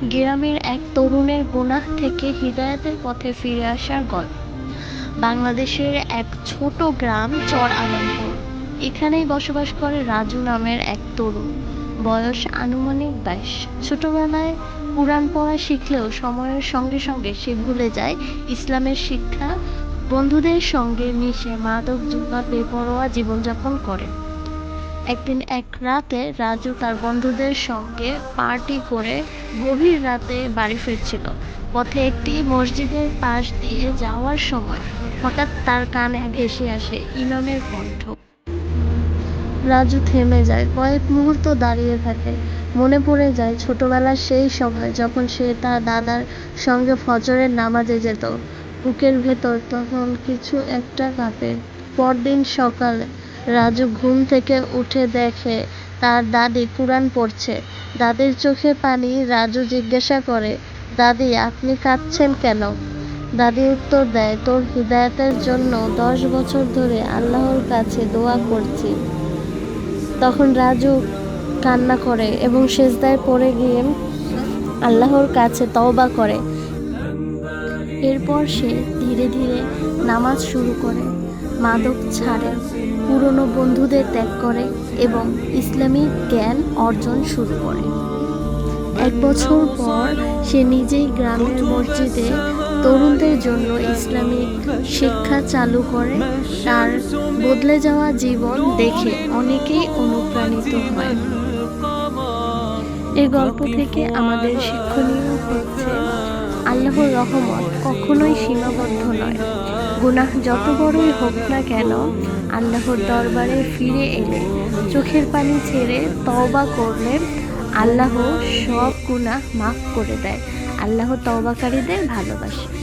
গ্রামের এক তরুণের গুনাহ থেকে হিদায়াতের পথে ফিরে আসার গল্প। বাংলাদেশের এক ছোট গ্রাম চর আলমপুর এখানেই বসবাস করে রাজু নামের এক তরুণ। বয়স আনুমানিক বাইশ। ছোটবেলায় কোরআন পড়া শিখলেও সময়ের সঙ্গে সঙ্গে সে ভুলে যায় ইসলামের শিক্ষা। বন্ধুদের সঙ্গে মিশে মাদক জুয়া বেপরোয়া জীবনযাপন করে। একদিন এক রাতে রাজু তার বন্ধুদের সঙ্গে পার্টি করে গভীর রাতে বাড়ি ফিরছিল। পথে একটি মসজিদের পাশ দিয়ে যাওয়ার সময় হঠাৎ তার কানে ভেসে আসে ইমামের কণ্ঠ। রাজু থেমে যায়, কয়েক মুহূর্ত দাঁড়িয়ে থাকে। মনে পড়ে যায় ছোটবেলার সেই সময় যখন সে তার দাদার সঙ্গে ফজরের নামাজে যেত। বুকের ভেতর তখন কিছু একটা কাঁপে। পরদিন সকালে রাজু ঘুম থেকে উঠে দেখে, তার দাদি কুরআন পড়ছে। দাদির চোখে পানি, রাজু জিজ্ঞাসা করে, দাদি, আপনি কাঁদছেন কেন? দাদি উত্তর দেয়, তোর হিদায়াতের জন্য দশ বছর ধরে আল্লাহর কাছে দোয়া করছি। তখন রাজু কান্না করে এবং সেজদায় পড়ে গিয়ে আল্লাহর কাছে তওবা করে। এরপর সে ধীরে ধীরে নামাজ শুরু করে, মাদক ছাড়ে, পুরনো বন্ধুদের ত্যাগ করে এবং ইসলামিক জ্ঞান অর্জন শুরু করে। এক বছর পর সে নিজেই গ্রামের মসজিদে তরুণদের জন্য ইসলামিক শিক্ষা চালু করে। তার বদলে যাওয়া জীবন দেখে অনেকেই অনুপ্রাণিত হয়। এই গল্প থেকে আমাদের শিক্ষণীয় হচ্ছে আল্লাহর রহমত কখনোই সীমাবদ্ধ নয়। গুনাহ যত বড়ই হোক না কেন, আল্লাহর দরবারে ফিরে এলে, চোখের পানি ছেড়ে তওবা করলে আল্লাহ সব গুনাহ মাফ করে দেয়। আল্লাহ তওবাকারীদের ভালোবাসে।